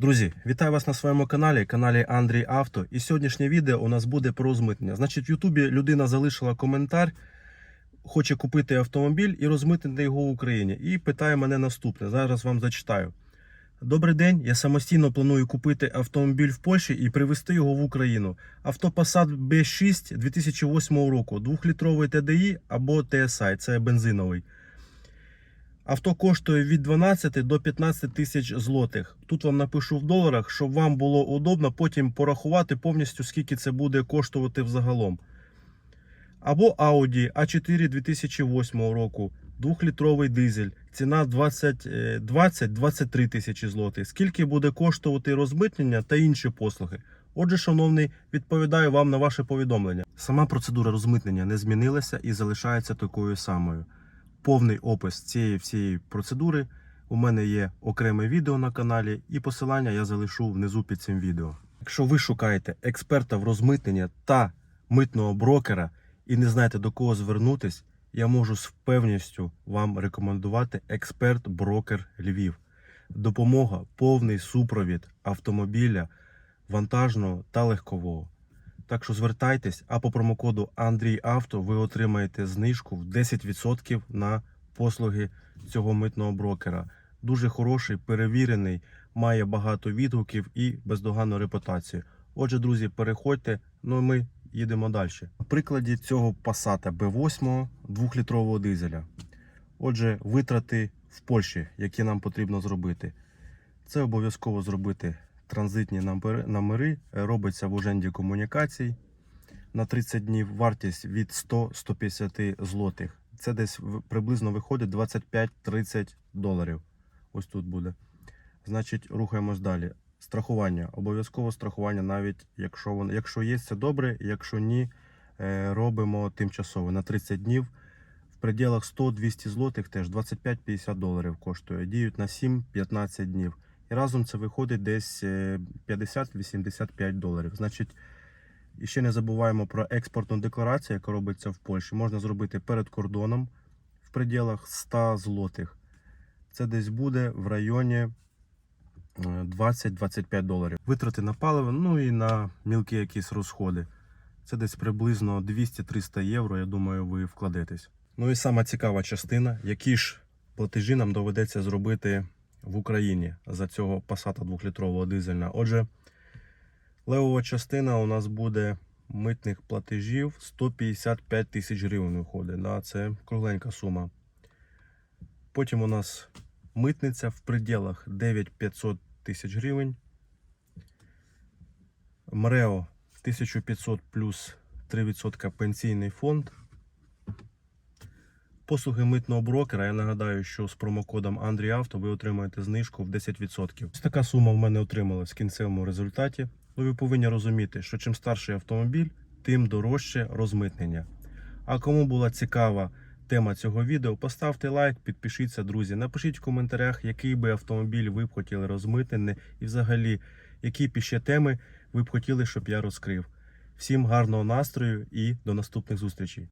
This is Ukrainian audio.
Друзі, вітаю вас на своєму каналі, каналі Андрій Авто. І сьогоднішнє відео у нас буде про розмитнення. Значить, в Ютубі людина залишила коментар, хоче купити автомобіль і розмитнити його в Україні. І питає мене наступне. Зараз вам зачитаю. Добрий день. Я самостійно планую купити автомобіль в Польщі і привезти його в Україну. Авто Passat B6 2008 року, 2-літровий TDI або TSI, це бензиновий. Авто коштує від 12 до 15 тисяч злотих. Тут вам напишу в доларах, щоб вам було удобно потім порахувати повністю, скільки це буде коштувати взагалом. Або Audi A4 2008 року, 2-літровий дизель, ціна 20 е, 20-23 тисячі злотих. Скільки буде коштувати розмитнення та інші послуги? Отже, шановний, відповідаю вам на ваше повідомлення. Сама процедура розмитнення не змінилася і залишається такою самою повний опис цієї всієї процедури. У мене є окреме відео на каналі, і посилання я залишу внизу під цим відео. Якщо ви шукаєте експерта в розмитненні та митного брокера і не знаєте до кого звернутись, я можу з впевненістю вам рекомендувати експерт-брокер Львів. Допомога, повний супровід автомобіля, вантажного та легкового. Так що звертайтесь, а по промокоду Андрій Авто ви отримаєте знижку в 10% на послуги цього митного брокера. Дуже хороший, перевірений, має багато відгуків і бездоганну репутацію. Отже, друзі, переходьте. Ну і ми їдемо далі. На прикладі цього Passat B8 2-літрового дизеля. Отже, витрати в Польщі, які нам потрібно зробити. Це обов'язково зробити транзитні номери-. Е, Робиться в уженді комунікацій на 30 днів. Вартість від 100-150 злотих. Це десь приблизно виходить 25-30 доларів. Ось тут буде. Значить, рухаємось далі. Страхування. Обов'язково страхування, навіть якщо воно, якщо є, це добре, якщо ні, е, робимо тимчасово на 30 днів. В пределах 100-200 злотих теж 25-50 доларів коштує. Діють на 7-15 днів. І разом це виходить десь е, 50-85 доларів. Значить, ще не забуваємо про експортну декларацію, яка робиться в Польщі. Можна зробити перед кордоном в пределах 100 злотих. Це десь буде в районі е, 20-25 доларів. Витрати на паливо, ну і на мілкі якісь розходи. Це десь приблизно 200-300 євро. Я думаю, ви вкладетесь. Ну і сама цікава частина, які ж платежі нам доведеться зробити в Україні за цього Passat 2-літрового дизельна. Отже, левова частина у нас буде митних платежів 155 тисяч гривень виходить. Да? Це кругленька сума. Потім у нас митниця в пределах 9500 тисяч гривень. МРЕО 1500 плюс 3% пенсійний фонд. Послуги митного брокера. Я нагадаю, що з промокодом AndrіAuto ви отримаєте знижку в 10%. Ось така сума в мене отрималась в кінцевому результаті. Ну, ви повинні розуміти, що чим старший автомобіль, тим дорожче розмитнення. А кому була цікава тема цього відео, поставте лайк, підпишіться, друзі. Напишіть в коментарях, який би автомобіль ви б хотіли розмитнений і взагалі, які б ще теми ви б хотіли, щоб я розкрив. Всім гарного настрою і до наступних зустрічей.